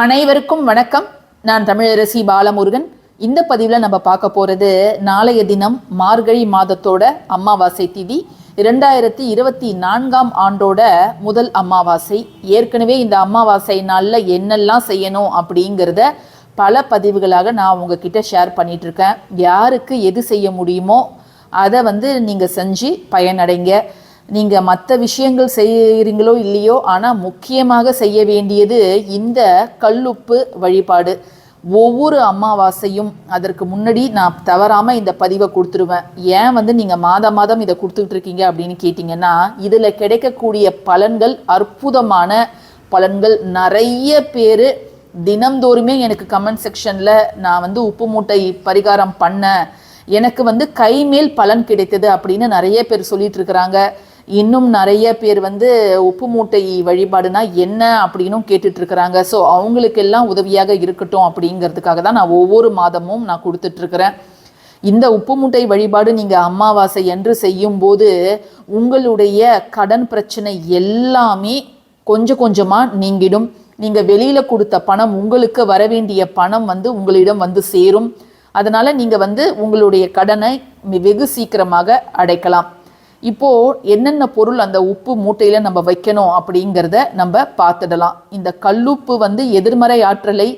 அனைவருக்கும் வணக்கம். நான் தமிழரசி பாலமுருகன். இந்த பதிவில் நம்ம பார்க்க போகிறது நாளைய தினம் மார்கழி மாதத்தோட அமாவாசை திதி. இரண்டாயிரத்தி இருபத்தி நான்காம் ஆண்டோட முதல் அமாவாசை. ஏற்கனவே இந்த அமாவாசை நாளில் என்னெல்லாம் செய்யணும் அப்படிங்கிறத பல பதிவுகளாக நான் உங்ககிட்ட ஷேர் பண்ணிகிட்ருக்கேன் யாருக்கு எது செய்ய முடியுமோ அதை வந்து நீங்கள் செஞ்சு பயனடைங்க. நீங்கள் மற்ற விஷயங்கள் செய்கிறீங்களோ இல்லையோ ஆனால் முக்கியமாக செய்ய வேண்டியது இந்த கல்லுப்பு வழிபாடு. ஒவ்வொரு அமாவாசையும் அதற்கு முன்னாடி நான் தவறாமல் இந்த பதிவை கொடுத்துருவேன். ஏன் வந்து நீங்கள் மாதம் மாதம் இதை கொடுத்துக்கிட்டு இருக்கீங்க அப்படின்னு கேட்டிங்கன்னா இதில் கிடைக்கக்கூடிய பலன்கள் அற்புதமான பலன்கள். நிறைய பேர் தினம்தோறுமே எனக்கு கமெண்ட் செக்ஷனில் நான் வந்து உப்பு மூட்டை பரிகாரம் பண்ணேன். எனக்கு வந்து கைமேல் பலன் கிடைத்தது அப்படின்னு நிறைய பேர் சொல்லிட்டு இருக்கிறாங்க. இன்னும் நிறைய பேர் வந்து உப்பு மூட்டை வழிபாடுனா என்ன அப்படின்னும் கேட்டுட்ருக்கிறாங்க. ஸோ அவங்களுக்கெல்லாம் உதவியாக இருக்கட்டும் அப்படிங்கிறதுக்காக தான் நான் ஒவ்வொரு மாதமும் நான் கொடுத்துட்ருக்கிறேன். இந்த உப்பு மூட்டை வழிபாடு நீங்கள் அமாவாசை என்று செய்யும்போது உங்களுடைய கடன் பிரச்சனை எல்லாமே கொஞ்சம் கொஞ்சமாக நீங்கிடும். நீங்கள் வெளியில் கொடுத்த பணம் உங்களுக்கு வர வேண்டிய பணம் வந்து உங்களிடம் வந்து சேரும். அதனால் நீங்கள் வந்து உங்களுடைய கடனை வெகு சீக்கிரமாக அடைக்கலாம். இப்போது என்னென்ன பொருள் அந்த உப்பு மூட்டையில் நம்ம வைக்கணும் அப்படிங்கிறத நம்ம பார்த்துடலாம். இந்த கல்லுப்பு வந்து எதிர்மறை ஆற்றலை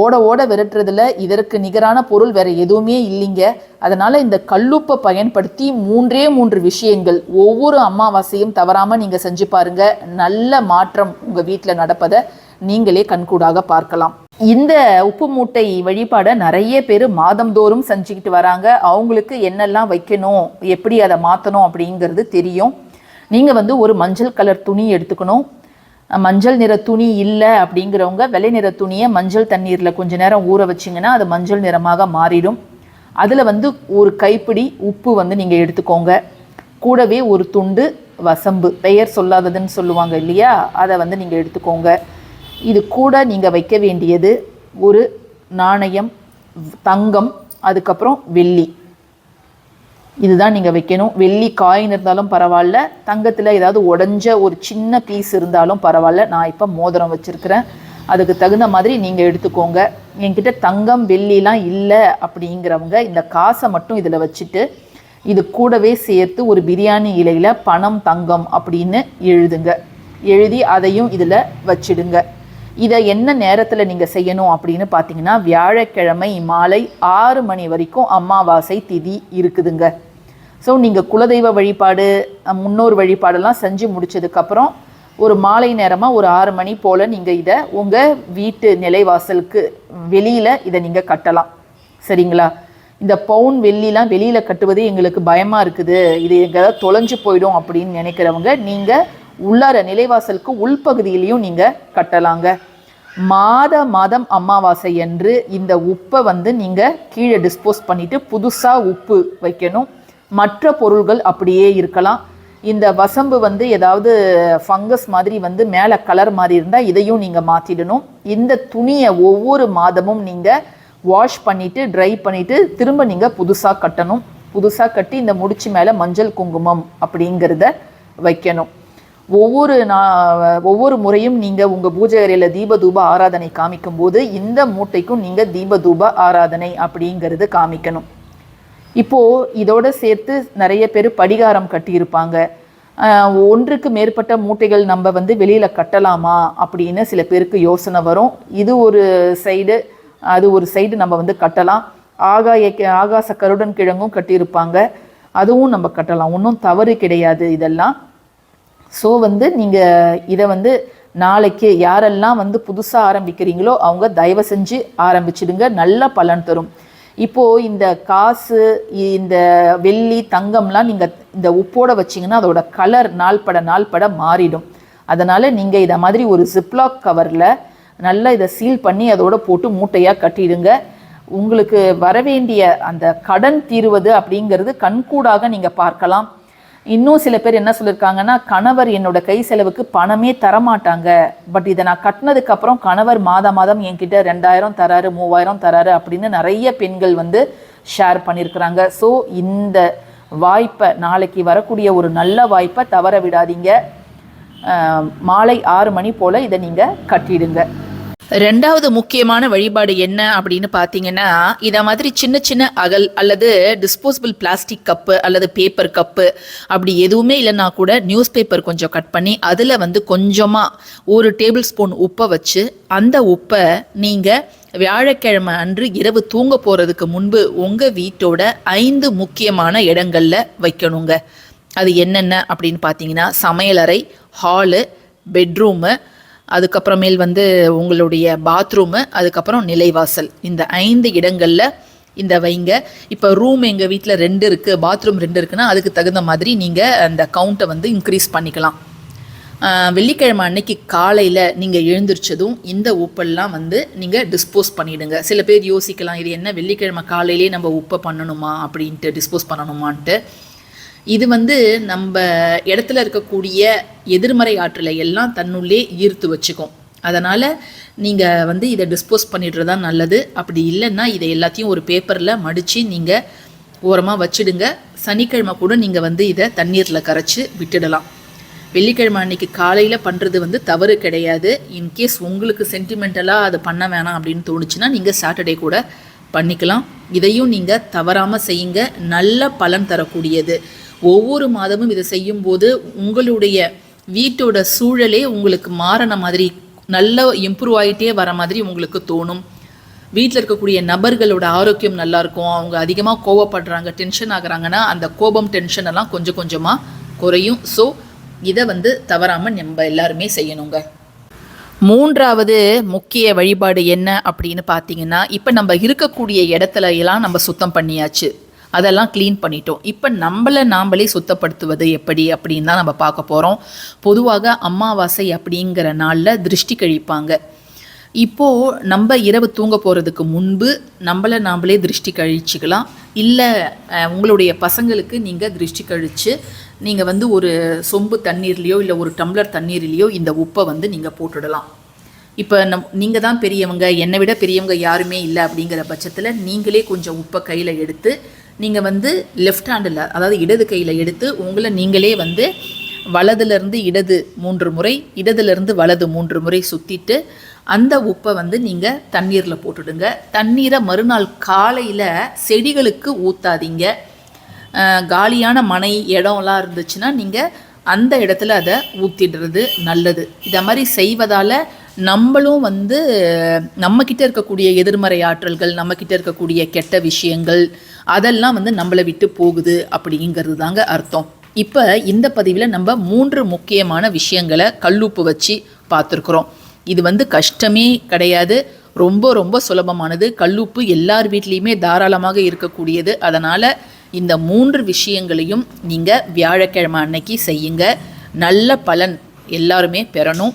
ஓட ஓட விரட்டுறதுல இதற்கு நிகரான பொருள் வேற எதுவுமே இல்லைங்க. அதனால இந்த கல்லுப்பை பயன்படுத்தி மூன்றே மூன்று விஷயங்கள் ஒவ்வொரு அமாவாசையும் தவறாம நீங்க செஞ்சு பாருங்க. நல்ல மாற்றம் உங்க வீட்டில் நடப்பதை நீங்களே கண்கூடாக பார்க்கலாம். இந்த உப்பு மூட்டை வழிபாடை நிறைய பேர் மாதந்தோறும் செஞ்சுக்கிட்டு வராங்க. அவங்களுக்கு என்னெல்லாம் வைக்கணும் எப்படி அதை மாற்றணும் அப்படிங்கிறது தெரியும். நீங்கள் வந்து ஒரு மஞ்சள் கலர் துணி எடுத்துக்கணும். மஞ்சள் நிற துணி இல்லை அப்படிங்கிறவங்க வெள்ளை நிற துணியை மஞ்சள் தண்ணீரில் கொஞ்ச நேரம் ஊற வச்சிங்கன்னா அது மஞ்சள் நிறமாக மாறிடும். அதில் வந்து ஒரு கைப்பிடி உப்பு வந்து நீங்கள் எடுத்துக்கோங்க. கூடவே ஒரு துண்டு வசம்பு பெயர் சொல்லாததுன்னு சொல்லுவாங்க இல்லையா? அதை வந்து நீங்கள் எடுத்துக்கோங்க. இது கூட நீங்கள் வைக்க வேண்டியது ஒரு நாணயம் தங்கம் அதுக்கப்புறம் வெள்ளி. இதுதான் நீங்கள் வைக்கணும். வெள்ளி காயின் இருந்தாலும் பரவாயில்ல. தங்கத்தில் ஏதாவது உடஞ்ச ஒரு சின்ன பீஸ் இருந்தாலும் பரவாயில்ல. நான் இப்போ மோதிரம் வச்சுருக்கிறேன். அதுக்கு தகுந்த மாதிரி நீங்கள் எடுத்துக்கோங்க. என்கிட்ட தங்கம் வெள்ளிலாம் இல்லை அப்படிங்கிறவங்க இந்த காசை மட்டும் இதில் வச்சுட்டு இது கூடவே சேர்த்து ஒரு பிரியாணி இலையில் பணம் தங்கம் அப்படின்னு எழுதுங்க. எழுதி அதையும் இதில் வச்சிடுங்க. இதை என்ன நேரத்தில் நீங்கள் செய்யணும் அப்படின்னு பார்த்தீங்கன்னா வியாழக்கிழமை மாலை ஆறு மணி வரைக்கும் அமாவாசை திதி இருக்குதுங்க. ஸோ நீங்கள் குலதெய்வ வழிபாடு முன்னோர் வழிபாடெல்லாம் செஞ்சு முடிச்சதுக்கப்புறம் ஒரு மாலை நேரமாக ஒரு ஆறு மணி போல் நீங்கள் இதை உங்கள் வீட்டு நிலைவாசலுக்கு வெளியில் இதை நீங்கள் கட்டலாம். சரிங்களா? இந்த பவுன் வெள்ளிலாம் வெளியில் கட்டுவது எங்களுக்கு பயமாக இருக்குது. இது எங்கேயாவது தொலைஞ்சு போயிடும் அப்படின்னு நினைக்கிறவங்க நீங்கள் உள்ளார நிலைவாசலுக்கு உள்பகுதியிலையும் நீங்கள் கட்டலாங்க. மாத மாதம் அமாவாசை அன்று இந்த உப்பை வந்து நீங்கள் கீழே டிஸ்போஸ் பண்ணிவிட்டு புதுசாக உப்பு வைக்கணும். மற்ற பொருள்கள் அப்படியே இருக்கலாம். இந்த வசம்பு வந்து ஏதாவது ஃபங்கஸ் மாதிரி வந்து மேலே கலர் மாதிரி இருந்தால் இதையும் நீங்கள் மாற்றிடணும் இந்த துணியை ஒவ்வொரு மாதமும் நீங்கள் வாஷ் பண்ணிவிட்டு ட்ரை பண்ணிவிட்டு திரும்ப நீங்கள் புதுசாக கட்டணும். புதுசாக கட்டி இந்த முடிச்சு மேலே மஞ்சள் குங்குமம் அப்படிங்கிறத வைக்கணும். ஒவ்வொரு நா ஒவ்வொரு முறையும் நீங்கள் உங்கள் பூஜை அறையில் தீபதூப ஆராதனை காமிக்கும் போது இந்த மூட்டைக்கும் நீங்கள் தீபதூப ஆராதனை அப்படிங்கிறது காமிக்கணும். இப்போது இதோட சேர்த்து நிறைய பேர் படிகாரம் கட்டியிருப்பாங்க. ஒன்றுக்கு மேற்பட்ட மூட்டைகள் நம்ம வந்து வெளியில் கட்டலாமா அப்படின்னு சில பேருக்கு யோசனை வரும். இது ஒரு சைடு அது ஒரு சைடு நம்ம வந்து கட்டலாம். ஆகாய ஆகாச கருடன் கிழங்கும் கட்டியிருப்பாங்க. அதுவும் நம்ம கட்டலாம். ஒன்றும் தவறு கிடையாது இதெல்லாம். ஸோ வந்து நீங்கள் இதை வந்து நாளைக்கு யாரெல்லாம் வந்து புதுசாக ஆரம்பிக்கிறீங்களோ அவங்க தயவு செஞ்சு ஆரம்பிச்சிடுங்க. நல்ல பலன் தரும். இப்போது இந்த காசு இந்த வெள்ளி தங்கம்லாம் நீங்கள் இந்த உப்போட வச்சிங்கன்னா அதோட கலர் நாள்பட நாள்பட மாறிடும். அதனால் நீங்கள் இதை மாதிரி ஒரு ஜிப்லாக் கவரில் நல்லா இதை சீல் பண்ணி அதோட போட்டு மூட்டையாக கட்டிடுங்க. உங்களுக்கு வரவேண்டிய அந்த கடன் தீர்வது அப்படிங்கிறது கண்கூடாக நீங்கள் பார்க்கலாம். இன்னும் சில பேர் என்ன சொல்லியிருக்காங்கன்னா கணவர் என்னோட கை செலவுக்கு பணமே தரமாட்டாங்க. பட் இதை நான் கட்டினதுக்கு அப்புறம் கணவர் மாதம் மாதம் என்கிட்ட ரெண்டாயிரம் தராரு மூவாயிரம் தராரு அப்படின்னு நிறைய பெண்கள் வந்து ஷேர் பண்ணியிருக்கிறாங்க. ஸோ இந்த வாய்ப்பை நாளைக்கு வரக்கூடிய ஒரு நல்ல வாய்ப்பை தவற விடாதீங்க. மாலை ஆறு மணி போல் இதை நீங்கள் கட்டிடுங்க. ரெண்டாவது முக்கியமான வழிபாடு என்ன அப்படின்னு பார்த்தீங்கன்னா இதை மாதிரி சின்ன சின்ன அகல் அல்லது டிஸ்போசபிள் பிளாஸ்டிக் கப்பு அல்லது பேப்பர் கப்பு அப்படி எதுவுமே இல்லைன்னா கூட நியூஸ் பேப்பர் கொஞ்சம் கட் பண்ணி அதில் வந்து கொஞ்சமாக ஒரு டேபிள் ஸ்பூன் உப்பை வச்சு அந்த உப்பை நீங்கள் வியாழக்கிழமை அன்று இரவு தூங்க போகிறதுக்கு முன்பு உங்கள் வீட்டோட ஐந்து முக்கியமான இடங்களில் வைக்கணுங்க. அது என்னென்ன அப்படின்னு பார்த்தீங்கன்னா சமையலறை ஹாலு பெட்ரூமு அதுக்கப்புறமேல் வந்து உங்களுடைய பாத்ரூமு அதுக்கப்புறம் நிலைவாசல். இந்த ஐந்து இடங்களில் இந்த வைங்க. இப்போ ரூம் எங்கள் வீட்டில் ரெண்டு இருக்குது பாத்ரூம் ரெண்டு இருக்குன்னா அதுக்கு தகுந்த மாதிரி நீங்கள் அந்த கவுண்ட்டை வந்து இன்க்ரீஸ் பண்ணிக்கலாம். வெள்ளிக்கிழமை அன்னைக்கு காலையில் நீங்கள் எழுந்திரிச்சதும் இந்த உப்பெல்லாம் வந்து நீங்கள் டிஸ்போஸ் பண்ணிவிடுங்க சில பேர் யோசிக்கலாம் இது என்ன வெள்ளிக்கிழமை காலையிலே நம்ம உப்பை பண்ணணுமா அப்படின்ட்டு டிஸ்போஸ் பண்ணணுமான்ட்டு. இது வந்து நம்ம இடத்துல இருக்கக்கூடிய எதிர்மறை ஆற்றலை எல்லாம் தன்னுள்ளே ஈர்த்து வச்சுக்கும். அதனால் நீங்கள் வந்து இதை டிஸ்போஸ் பண்ணிடுறது தான் நல்லது. அப்படி இல்லைன்னா இதை எல்லாத்தையும் ஒரு பேப்பரில் மடித்து நீங்கள் ஓரமாக வச்சிடுங்க. சனிக்கிழமை கூட நீங்கள் வந்து இதை தண்ணீரில் கரைச்சி விட்டுடலாம். வெள்ளிக்கிழமை அன்னைக்கு காலையில் பண்ணுறது வந்து தவறு கிடையாது. இன்கேஸ் உங்களுக்கு சென்டிமெண்டலாக அதை பண்ண வேணாம் அப்படின்னு தோணுச்சுன்னா நீங்கள் சாட்டர்டே கூட பண்ணிக்கலாம். இதையும் நீங்கள் தவறாமல் செய்யுங்க. நல்ல பலன் தரக்கூடியது. ஒவ்வொரு மாதமும் இதை செய்யும்போது உங்களுடைய வீட்டோட சூழலே உங்களுக்கு மாறின மாதிரி நல்ல இம்ப்ரூவ் ஆகிட்டே வர மாதிரி உங்களுக்கு தோணும். வீட்டில் இருக்கக்கூடிய நபர்களோட ஆரோக்கியம் நல்லாயிருக்கும் அவங்க அதிகமாக கோவப்படுறாங்க டென்ஷன் ஆகுறாங்கன்னா அந்த கோபம் டென்ஷன் எல்லாம் கொஞ்சம் கொஞ்சமாக குறையும். ஸோ இதை வந்து தவறாமல் நம்ம எல்லாருமே செய்யணுங்க. மூன்றாவது முக்கிய வழிபாடு என்ன அப்படின்னு பார்த்தீங்கன்னா இப்போ நம்ம இருக்கக்கூடிய இடத்துல எல்லாம் நம்ம சுத்தம் பண்ணியாச்சு. அதெல்லாம் க்ளீன் பண்ணிட்டோம். இப்போ நம்மளை நாம்பளே சுத்தப்படுத்துவது எப்படி அப்படின்னு தான் நம்ம பார்க்க போகிறோம் பொதுவாக அமாவாசை அப்படிங்கிற நாளில் திருஷ்டி கழிப்பாங்க. இப்போது நம்ம இரவு தூங்க போகிறதுக்கு முன்பு நம்மளை நாமளே திருஷ்டி கழிச்சுக்கலாம். இல்லை உங்களுடைய பசங்களுக்கு நீங்கள் திருஷ்டி கழித்து நீங்கள் வந்து ஒரு சொம்பு தண்ணீர்லேயோ இல்லை ஒரு டம்ளர் தண்ணீர்லேயோ இந்த உப்பை வந்து நீங்கள் போட்டுடலாம். இப்போ நம் நீங்கள் தான் பெரியவங்க என்னை விட பெரியவங்க யாருமே இல்லை அப்படிங்கிற பட்சத்தில் நீங்களே கொஞ்சம் உப்பை கையில் எடுத்து நீங்கள் வந்து லெஃப்ட் ஹேண்டில் அதாவது இடது கையில் எடுத்து உங்களை நீங்களே வந்து வலதுலேருந்து இடது மூன்று முறை இடதுலேருந்து வலது மூன்று முறை சுற்றிட்டு அந்த உப்பை வந்து நீங்கள் தண்ணீரில் போட்டுடுங்க. தண்ணீரை மறுநாள் காலையில் செடிகளுக்கு ஊற்றாதீங்க காலியான மனை இடம்லாம் இருந்துச்சுன்னா நீங்கள் அந்த இடத்துல அதை ஊற்றிடுறது நல்லது. இதை மாதிரி செய்வதால் நம்மளும் வந்து நம்மக்கிட்ட இருக்கக்கூடிய எதிர்மறை ஆற்றல்கள் நம்மக்கிட்ட இருக்கக்கூடிய கெட்ட விஷயங்கள் அதெல்லாம் வந்து நம்மளை விட்டு போகுது அப்படிங்கிறது தாங்க அர்த்தம். இப்போ இந்த பதிவில் நம்ம மூன்று முக்கியமான விஷயங்களை கல்லுப்பு வச்சு பார்த்துருக்குறோம். இது வந்து கஷ்டமே கிடையாது. ரொம்ப ரொம்ப சுலபமானது. கல்லுப்பு எல்லார் வீட்லேயுமே தாராளமாக இருக்கக்கூடியது. அதனால் இந்த மூன்று விஷயங்களையும் நீங்கள் வியாழக்கிழமை அன்னைக்கு செய்யுங்க. நல்ல பலன் எல்லாருமே பெறணும்.